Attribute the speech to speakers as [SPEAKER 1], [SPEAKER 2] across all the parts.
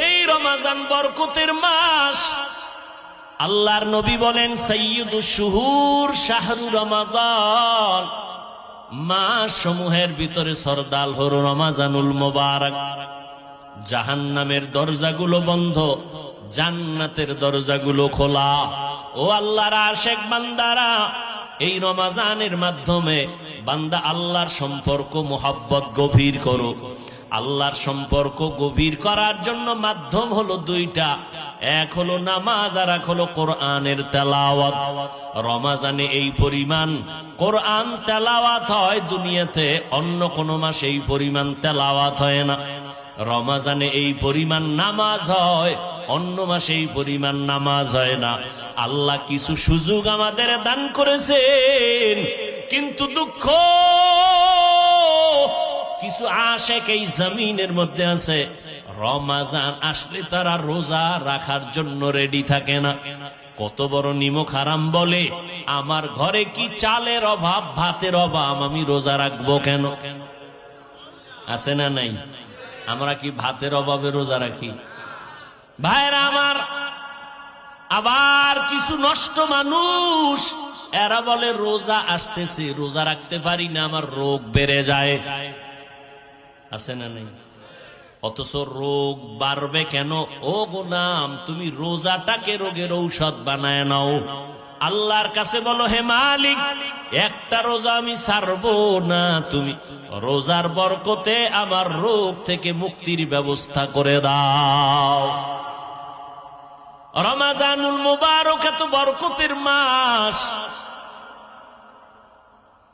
[SPEAKER 1] এই রমাজান বরকতের মাস, আল্লাহর নবী বলেন সৈয়দ শুহুর শাহরু রমাজান মাস সমূহের ভিতরে সরদাল হর রমাজানুল মোবারক। জাহান্নামের দরজাগুলো বন্ধ, জান্নাতের দরজাগুলো খোলা। ও আল্লাহর আশেক বান্দারা, এই রমাজানের মাধ্যমে বান্দা আল্লাহর সম্পর্ক, মোহাব্বত গভীর করো আল্লাহর সম্পর্ক গভীর করার জন্য মাধ্যম হলো দুইটা। এক হলো নামাজ আর এক হলো কোরআনের তেলাওয়াত। রমাজানে এই পরিমাণ কোরআন তেলাওয়াত হয়, দুনিয়াতে অন্য কোনো মাসে এই পরিমাণ তেলাওয়াত হয় না। রমাজানে এই পরিমাণ নামাজ হয়, অন্য মাসে এই পরিমাণ নামাজ হয় না। আল্লাহ কিছু সুযোগ আমাদের দান করেছেন, কিন্তু দুঃখ কিছু আশেক এই জমিনের মধ্যে আছে। রমাজান আসলে তারা রোজা রাখার জন্য রেডি থাকে না। কত বড় নিমক হারাম বলে, আমার ঘরে কি চালের অভাব, ভাতের অভাব, আমি রোজা রাখব কেন? আছে না নাই? আমরা কি ভাতের অভাবে রোজা রাখি? ভাইরা আমার, আবার কিছু নষ্ট মানুষ, এরা বলে রোজা আসতেছে, রোজা রাখতে পারি না, আমার রোগ বেড়ে যায়। আছে না নেই? অথচ রোগ বাড়বে কেন? ও গোলাম, তুমি রোজাটাকে রোগের ঔষধ বানায় নাও। আল্লাহর কাছে বলো, হে মালিক, একটা রোজা আমি ছাড়বো না? তুমি রোজার বরকতে আমার রোগ থেকে মুক্তির ব্যবস্থা করে দাও। রমাজানুল মুবারক এত বরকতের মাস।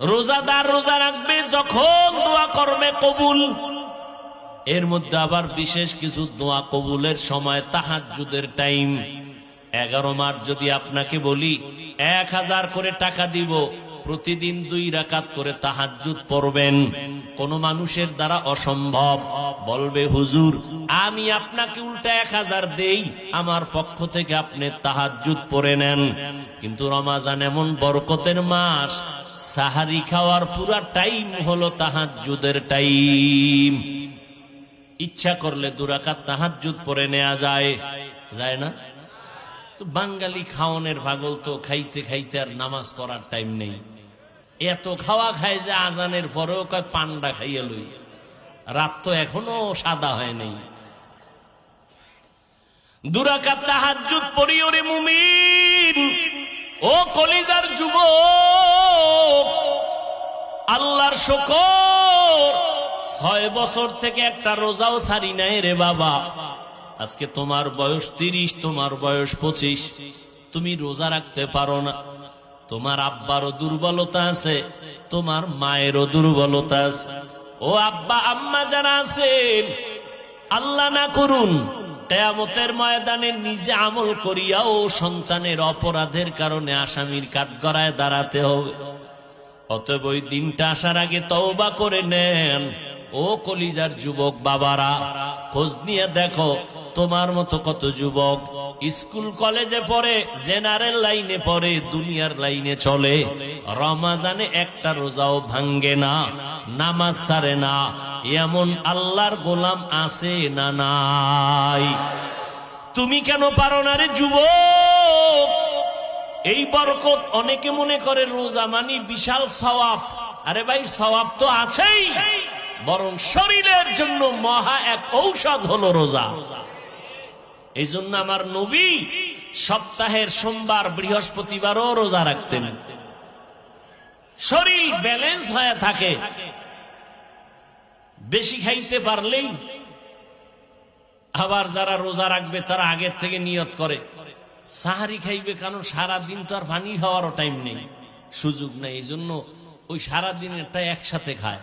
[SPEAKER 1] রোজাদার রোজা রাখবে, যখন দোয়া করবে কবুল। এর মধ্যে আবার বিশেষ কিছু দোয়া কবুলের সময় তাহাজুদের টাইম। এগারো মার্চ যদি আপনাকে বলি, এক হাজার করে টাকা দিব, প্রতিদিন দুই রাকাত করে তাহাজুদ পড়বেন। কোন মানুষের দ্বারা অসম্ভব। বলবে, হুজুর, আমি আপনাকে উল্টা এক হাজার দেই, আমার পক্ষ থেকে আপনি তাহাজুদ পড়ে নেন। কিন্তু রমাজান এমন বরকতের মাস সাহারি খাওয়ার পুরা টাইম হলো তাহাজুদের টাইম। ইচ্ছা করলে দুরাকাত তাহাজুদ পরে নেওয়া যায়। যায় না? তো বাঙালি খাওয়ানের পাগল তো খাইতে খাইতে আর নামাজ পড়ার টাইম নেই। এত খাওয়া খায় যে আজানের পরেও কয় পান্ডা খাইয়া লই। রাত তো এখনও সাদা হয় নাই। দুরাকাত তাহাজুদ পড়ি ওরে মুমিন। ও কলিজার যুবক, আল্লাহর শকর। ছয় বছর থেকে একটা রোজাও সারি নাই রে বাবা। আজকে তোমার বয়স তিরিশ, তোমার বয়স পঁচিশ। তুমি রোজা রাখতে পারো না। তোমার আব্বারও দুর্বলতা আছে, তোমার মায়েরও দুর্বলতা আছে। ও আব্বা, আম্মা যারা আছেন, আল্লাহ না করুন কেয়ামতের ময়দানে নিজে আমল করিয়াও সন্তানের অপরাধের কারণে আসামির কাঠগড়ায় দাঁড়াতে হবে। অতএব ওই দিনটা আসার আগে তওবা করে নেন। ও কলিজার যুবক বাবারা, খোঁজ নিয়ে দেখো, তোমার মতো কত যুবক স্কুল কলেজে পড়ে, জেনারেল লাইনে পড়ে, দুনিয়ার লাইনে চলে। রমাজানে একটা রোজাও ভাঙ্গে না, নামাজ সারে না এমন আল্লাহর গোলাম আছে না নাই? তুমি কেন পারো না রে যুবক? এই বরকত অনেকে মনে করে রোজা মানি বিশাল সওয়াব। আরে ভাই, সওয়াব তো আছেই। বরং শরীরের জন্য মহা এক ঔষধ হলো রোজা। এই জন্য আমার নবী সপ্তাহের সোমবার, বৃহস্পতিবারও রোজা রাখতেন। শরীর ব্যালেন্স হয়ে থাকে। বেশি খাইতে পারলেই আবার যারা রোজা রাখবে তারা আগের থেকে নিয়ত করে। সাহারি খাইবে কারণ সারা দিন তো আর পানি খাওয়ারও টাইম নেই। সুযোগ নেই এই জন্য ওই সারা দিনেরটা একসাথে খায়।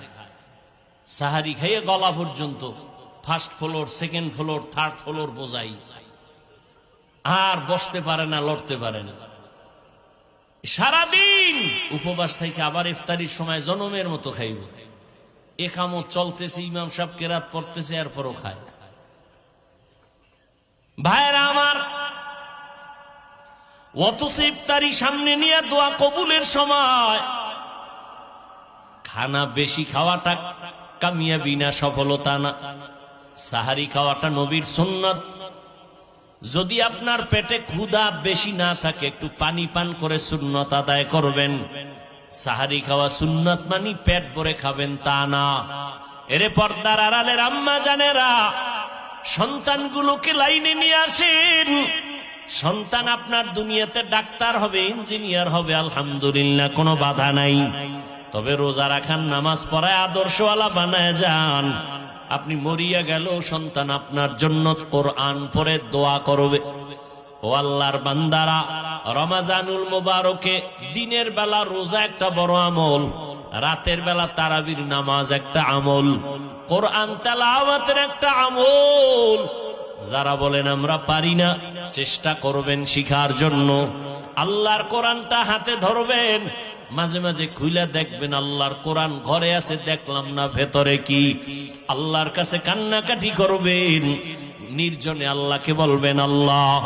[SPEAKER 1] সাহারি খাইয়ে গলা পর্যন্ত first floor second floor third floor বোঝাই। আর বসতে পারে না, লড়তে পারে না। সারাদিন উপবাস থেকে আবার ইফতারির সময় জনমের মতো খাইব। একামত চলতেছে, ইমাম সাহেব কেরাত পড়তেছে, এরপরও খায়। ভাইরা আমার, অথচ ইফতারি সামনে নিয়ে দোয়া কবুলের সময় খানা বেশি খাওয়াটা কামিয়া বিনা সফলতা না। সাহারি খাওয়াটা নবীর সুন্নত। যদি আপনার পেটে ক্ষুধা বেশি না থাকে, একটু পানি পান করে সুন্নত আদায় করবেন। সাহারি খাওয়া সুন্নত মানি পেট ভরে খাবেন তা না। এরে পর্দার আড়ালের আম্মা জানেরা, সন্তানগুলোকে লাইনে নিয়ে আসেন। সন্তান আপনার দুনিয়াতে ডাক্তার হবে, ইঞ্জিনিয়ার হবে, আলহামদুলিল্লাহ, কোনো বাধা নাই। তবে রোজা রাখান নামাজ পড়ায় আদর্শওয়ালা বানায় যান। আপনি মরিয়া গেল সন্তান আপনার জন্য কোরআন পরে দোয়া করবে। ও আল্লাহর বান্দারা রমাজানুল মোবারকে দিনের বেলা রোজা একটা বড় আমল, রাতের বেলা তারাবির নামাজ একটা আমল, কোরআন তেলাওয়াতের একটা আমল। যারা বলেন, আমরা পারি না, চেষ্টা করবেন শিখার জন্য। আল্লাহর কোরআনটা হাতে ধরবেন, মাঝে মাঝে খুলে দেখবেন আল্লাহর কোরআন ঘরে আছে, দেখলাম না ভেতরে কি। আল্লাহর কাছে কান্নাকাটি করবেন। নির্জনে আল্লাহকে বলবেন, আল্লাহ,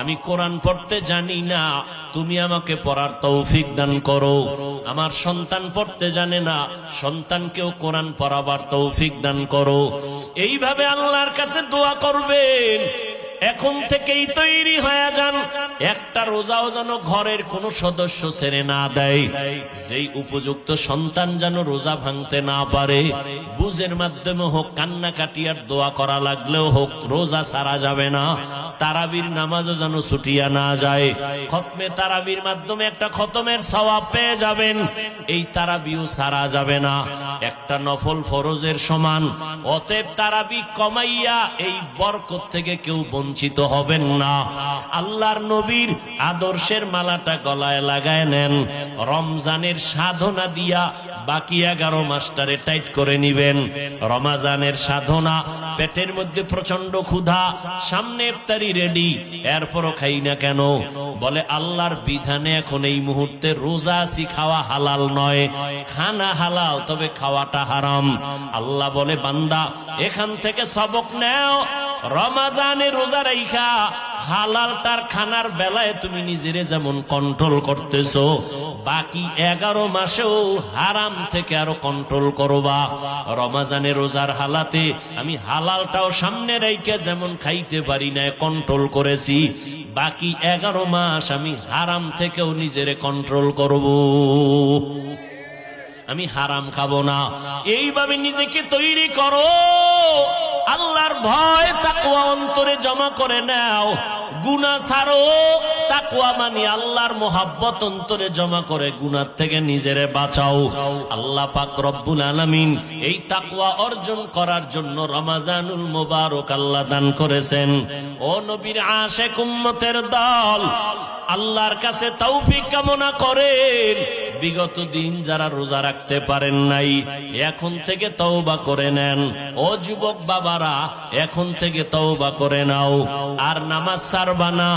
[SPEAKER 1] আমি কোরআন পড়তে জানি না। তুমি আমাকে পড়ার তৌফিক দান করো। আমার সন্তান পড়তে জানে না। সন্তানকেও কোরআন পড়াবার তৌফিক দান করো। এইভাবে আল্লাহর কাছে দোয়া করবেন। এখন থেকেই তৈরি হয়ে যান একটা রোজাও যেন ঘরের কোনো সদস্য ছেড়ে না দেয়। যেই উপযুক্ত সন্তান যেন রোজা ভাঙতে না পারে, বুঝের মাধ্যমে হোক কান্না কাটিয়ার দোয়া করা লাগলেও হোক, রোজা সারা যাবে না। তারাবির নামাজও যেন ছুটিয়া না যায়। খতমে তারাবির মাধ্যমে একটা খতমের সওয়াব পেয়ে যাবেন। এই তারাবিও সারা যাবে না। একটা নফল ফরজের সমান। অতএব তারাবি কমাইয়া এই বরকত থেকে কেউ বঞ্চিত হবেন না। আল্লাহর নবীর আদর্শের মালাটা গলায় লাগায় নেন। রমজানের সাধনা দিয়া বাকি এগারো মাস্টারে টাইট করে নিবেন। রমাজানের সাধনা, পেটের মধ্যে প্রচণ্ড ক্ষুধা সামনে ইফতারি রেডি। এরপরও খাই না কেন? বলে, আল্লাহর বিধানে এখন এই মুহূর্তে রোজা আসি, খাওয়া হালাল নয়। খানা হালাল, তবে খাওয়াটা হারাম। আল্লাহ বলে, বান্দা, এখান থেকে সবক নেও। রমাজানে রোজা রাইখা হালালটার খানার বেলায় তুমি নিজেরে যেমন কন্ট্রোল করতেছ, বাকি এগারো মাসেও হারাম থেকে আরও কন্ট্রোল করবা। রমাজানে রোজার হালাতে আমি হালালটাও সামনে রেখে যেমন খাইতে পারি না কন্ট্রোল করেছি। বাকি এগারো মাস আমি হারাম থেকেও নিজেরে কন্ট্রোল করব। আমি হারাম খাব না। এইভাবে নিজেকে তৈরি করো। আল্লাহর ভয় তাকুয়া অন্তরে জমা করে নাও। গুনা সারো তাকুয়া মানি আল্লাহর মোহাব্বত অন্তরে জমা করে গুনার থেকে নিজেরে বাঁচাও। আল্লাহ পাক রব্বুল আলামিন এই তাকুয়া অর্জন করার জন্য রমাজানুল মোবারক আল্লাহ দান করেছেন। ও নবীর আশেক উম্মতের দল, আল্লাহর কাছে তৌফিক কামনা করেন। বিগত দিন যারা রোজা রাখতে পারেন নাই, এখন থেকে তওবা করে নেন। ও যুবক বাবারা, এখন থেকে তওবা করে নাও। আর নামাজ সারবা না,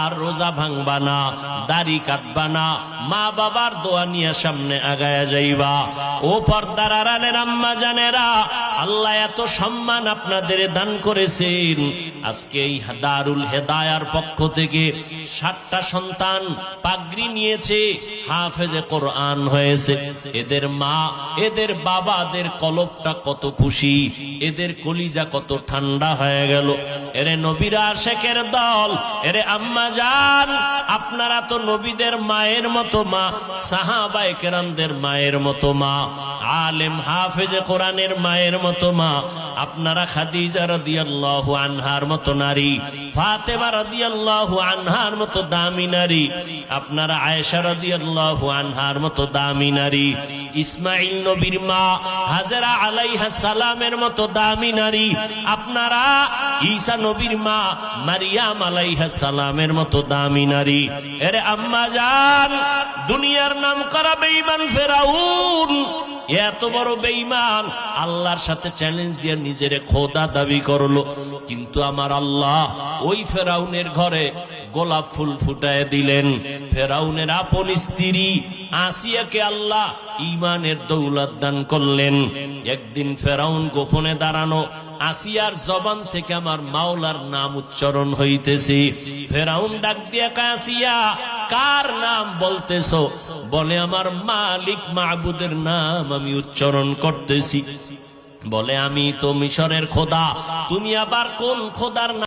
[SPEAKER 1] আর রোজা ভাঙবা না, দাড়ি কাটবা না মা বাবার দোয়া নিয়ে সামনে আগায়া যাইবা। ও পর্দার আড়ালের আম্মা জানেরা, আল্লাহ এত সম্মান আপনাদের দান করেছেন। আজকে এই দারুল হেদায়ার পক্ষ থেকে সাতটা সন্তান পাগড়ি নিয়েছে, হাফেজে কোরআন হয়েছে। এদের মা, এদের বাবাদের কলবটা কত খুশি, এদের কলিজা কত ঠান্ডা হয়ে গেল। এরে নবীরা শেখের দল, এরে আম্মা যান আপনারা তো নবীদের মায়ের মতো মা, সাহাবায়ে কেরামদের মায়ের মতো মা। ஆமா আলেম হাফেজে কোরআনের মায়ের মতো মা। আপনারা খাদিজা রাদিয়াল্লাহু আনহার মতো নারী, ফাতেমা রাদিয়াল্লাহু আনহার মতো দামি নারী, আপনারা আয়েশা রাদিয়াল্লাহু আনহার মতো দামি নারী ইসমাইল নবীর মা হাজরা আলাইহা সালামের মতো দামি নারী, আপনারা ঈসা নবীর মা মারিয়াম আলাইহা সালামের মতো দামি নারী। এরে আম্মা জান, দুনিয়ার নাম করা বেঈমান ফেরাউন। এত বড় বেঈমান। আল্লাহর সাথে চ্যালেঞ্জ দিয়ে নিজের খোদা দাবি করল। কিন্তু আমার আল্লাহ ওই ফেরাউনের ঘরে গোলাপ ফুল ফুটায় দিলেন। ফেরাউনের আপন স্ত্রী আসিয়াকে আল্লাহ ইমানের দৌলত দান করলেন। একদিন ফেরাউন গোপনে দাঁড়ানো আসিয়ার জবান থেকে আমার মাওলার নাম উচ্চারণ হইতেছি। ফেরাউন ডাক দিয়া কাসিয়া কার নাম বলতেছ? বলে, আমার মালিক মাহবুদের নাম আমি উচ্চারণ করতেছি। বলে, আমি তো মিশরের খোদা। তুমি আবার কোন খোদার না